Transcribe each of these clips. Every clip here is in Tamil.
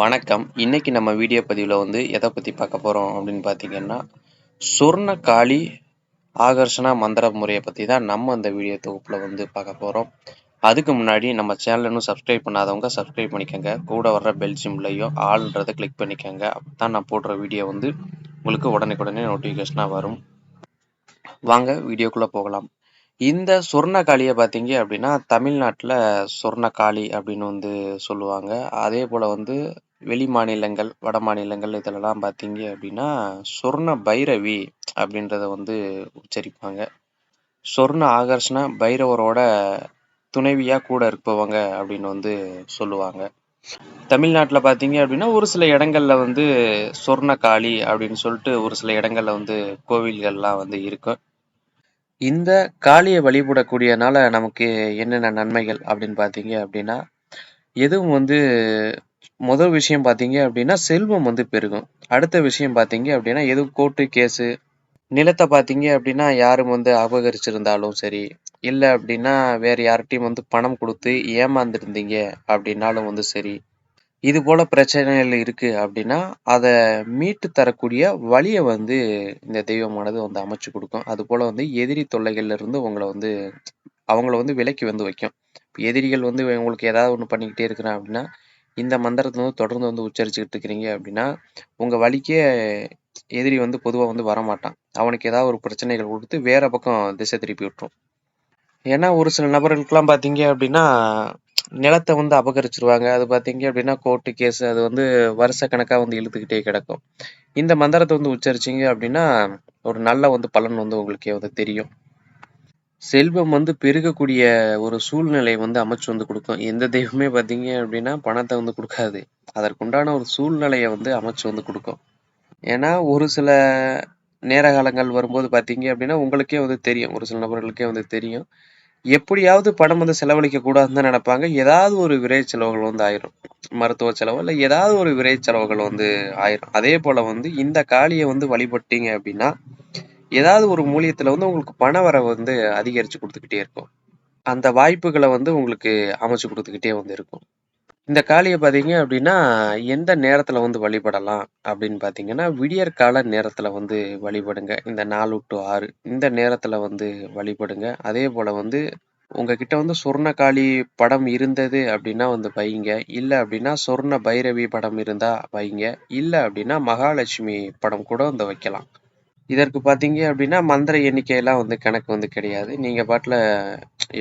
வணக்கம். இன்னைக்கு நம்ம வீடியோ பதிவில் வந்து எதை பற்றி பார்க்க போகிறோம் அப்படின்னு பார்த்தீங்கன்னா சொர்ண காளி ஆகர்ஷணா மந்திர முறையை பற்றி தான் நம்ம அந்த வீடியோ தொகுப்பில் வந்து பார்க்க போகிறோம் அதுக்கு முன்னாடி நம்ம சேனல் இன்னும் சப்ஸ்கிரைப் பண்ணாதவங்க சப்ஸ்கிரைப் பண்ணிக்கோங்க. கூட வர்ற பெல் சிம்லையும் ஆள்ன்றதை கிளிக் பண்ணிக்கோங்க. அப்போ தான் நான் போடுற வீடியோ வந்து உங்களுக்கு உடனுக்குடனே நோட்டிஃபிகேஷனாக வரும். வாங்க வீடியோக்குள்ளே போகலாம். இந்த சொர்ணக்காளியை பார்த்தீங்க அப்படின்னா தமிழ்நாட்டில் சொர்ணக்காளி அப்படின்னு வந்து சொல்லுவாங்க. அதே போல் வந்து வெளி மாநிலங்கள் வட மாநிலங்கள் இதிலலாம் பார்த்தீங்க அப்படின்னா சொர்ண பைரவி அப்படின்றத வந்து உச்சரிப்பாங்க. சொர்ண ஆகர்ஷன பைரவரோட துணைவியாக கூட இருப்பவங்க அப்படின்னு வந்து சொல்லுவாங்க. தமிழ்நாட்டில் பார்த்தீங்க அப்படின்னா ஒரு சில இடங்கள்ல வந்து சொர்ண காளி அப்படின்னு சொல்லிட்டு ஒரு சில இடங்கள்ல வந்து கோவில்கள்லாம் வந்து இருக்கும் இந்த காளியை வழிபடக்கூடியனால நமக்கு என்னென்ன நன்மைகள் அப்படின்னு பார்த்தீங்க அப்படின்னா எதுவும் வந்து முதல் விஷயம் பார்த்தீங்க அப்படின்னா செல்வம் வந்து பெருகும். அடுத்த விஷயம் பார்த்தீங்க அப்படின்னா எதுவும் கோர்ட்டு கேஸு நிலத்தை பார்த்தீங்க அப்படின்னா யாரும் வந்து அபகரிச்சிருந்தாலும் சரி இல்லை அப்படின்னா வேற யார்கிட்டையும் வந்து பணம் கொடுத்து ஏமாந்துருந்தீங்க அப்படின்னாலும் வந்து சரி. இது போல பிரச்சனைகள் இருக்கு அப்படின்னா, அதை மீட்டு தரக்கூடிய வழிய வந்து இந்த தெய்வமானது வந்து அமைச்சு கொடுக்கும். அது போல வந்து எதிரி தொல்லைகள்ல இருந்து உங்களை வந்து அவங்கள வந்து விலக்கி வந்து வைக்கும். எதிரிகள் வந்து உங்களுக்கு ஏதாவது ஒண்ணு பண்ணிக்கிட்டே இருக்கிறான் அப்படின்னா, இந்த மந்திரத்தை வந்து தொடர்ந்து வந்து உச்சரிச்சுக்கிட்டு இருக்கிறீங்க அப்படின்னா, உங்கள் வழிக்கே எதிரி வந்து பொதுவாக வந்து வரமாட்டான். அவனுக்கு ஏதாவது ஒரு பிரச்சனைகள் கொடுத்து வேற பக்கம் திசை திருப்பி விட்டுரும். ஏன்னா, ஒரு சில நபர்களுக்கெல்லாம் பார்த்தீங்க அப்படின்னா நிலத்தை வந்து அபகரிச்சிருவாங்க அது பார்த்தீங்க அப்படின்னா கோர்ட்டு கேஸ் அது வந்து வருஷக்கணக்காக வந்து இழுத்துக்கிட்டே கிடக்கும் இந்த மந்திரத்தை வந்து உச்சரிச்சிங்க அப்படின்னா ஒரு நல்ல வந்து பலன் வந்து உங்களுக்கே வந்து தெரியும் செல்வம் வந்து பெருகக்கூடிய ஒரு சூழ்நிலை வந்து அமைச்சு வந்து கொடுக்கும். எந்த தெய்வமே பார்த்தீங்க அப்படின்னா பணத்தை வந்து கொடுக்காது. அதற்குண்டான ஒரு சூழ்நிலையை வந்து அமைச்சு வந்து கொடுக்கும். ஏன்னா ஒரு சில நேர காலங்கள் வரும்போது பார்த்தீங்க அப்படின்னா உங்களுக்கே வந்து தெரியும். ஒரு சில நபர்களுக்கே வந்து தெரியும். எப்படியாவது பணம் வந்து செலவழிக்க கூடாதுன்னு தான் நினைப்பாங்க. ஏதாவது ஒரு விரை செலவுகள் வந்து ஆயிரும். மருத்துவ செலவு இல்லை ஏதாவது ஒரு விரை செலவுகள் வந்து ஆயிரும். அதே போல வந்து இந்த காளியை வந்து வழிபட்டீங்க அப்படின்னா ஏதாவது ஒரு மூலியத்தில் வந்து உங்களுக்கு பண வரவு வந்து அதிகரித்து கொடுத்துக்கிட்டே இருக்கும். அந்த வாய்ப்புகளை வந்து உங்களுக்கு அமைச்சு கொடுத்துக்கிட்டே வந்து இருக்கும். இந்த காளியை பார்த்தீங்க அப்படின்னா எந்த நேரத்தில் வந்து வழிபடலாம் அப்படின்னு பார்த்தீங்கன்னா விடியற்கால நேரத்தில் வந்து வழிபடுங்க. இந்த நாலு டு ஆறு இந்த நேரத்தில் வந்து வழிபடுங்க. அதே போல் வந்து உங்ககிட்ட வந்து சொர்ணகாளி படம் இருந்தது அப்படின்னா வந்து வைங்க. இல்லை அப்படின்னா சொர்ண பைரவி படம் இருந்தால் வைங்க. இல்லை அப்படின்னா மகாலட்சுமி படம் கூட வந்து வைக்கலாம். இதற்கு பார்த்தீங்க அப்படின்னா மந்திர எண்ணிக்கையெல்லாம் வந்து கணக்கு வந்து கிடையாது. நீங்கள் பாட்டில்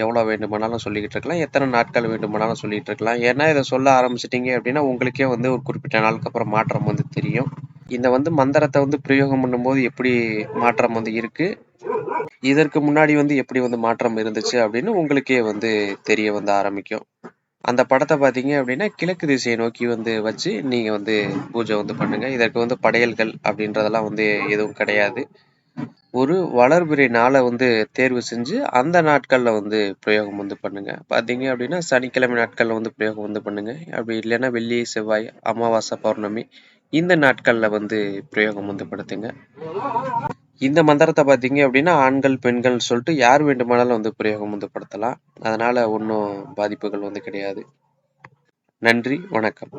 எவ்வளோ வேண்டுமானாலும் சொல்லிக்கிட்டு இருக்கலாம். எத்தனை நாட்கள் வேண்டுமானாலும் சொல்லிகிட்டு இருக்கலாம். ஏன்னா இதை சொல்ல ஆரம்பிச்சிட்டிங்க அப்படின்னா, உங்களுக்கே வந்து ஒரு குறிப்பிட்ட நாளுக்கு அப்புறம் மாற்றம் வந்து தெரியும். இந்த வந்து மந்திரத்தை வந்து பிரயோகம் பண்ணும்போது எப்படி மாற்றம் வந்து இருக்கு, இதற்கு முன்னாடி வந்து எப்படி வந்து மாற்றம் இருந்துச்சு அப்படின்னு உங்களுக்கே வந்து தெரிய வந்து ஆரம்பிக்கும். அந்த படத்தை பார்த்தீங்க அப்படின்னா கிழக்கு திசையை நோக்கி வந்து வச்சு நீங்க வந்து பூஜை வந்து பண்ணுங்க. இதற்கு வந்து படையல்கள் அப்படின்றதெல்லாம் வந்து எதுவும் கிடையாது. ஒரு வளர்பிறை நாளை வந்து தேர்வு செஞ்சு அந்த நாட்கள்ல வந்து பிரயோகம் வந்து பண்ணுங்க. பார்த்தீங்க அப்படின்னா சனிக்கிழமை நாட்கள்ல வந்து பிரயோகம் வந்து பண்ணுங்க. அப்படி இல்லைன்னா வெள்ளி, செவ்வாய், அமாவாசை, பௌர்ணமி இந்த நாட்கள்ல வந்து பிரயோகம் வந்து படுத்துங்க. இந்த மந்திரத்தை பார்த்தீங்க அப்படின்னா ஆண்கள் பெண்கள் சொல்லிட்டு யார் வேண்டுமானாலும் வந்து பிரயோகம் வந்து படுத்தலாம் அதனால் ஒன்றும் பாதிப்புகள் வந்து கிடையாது. நன்றி வணக்கம்.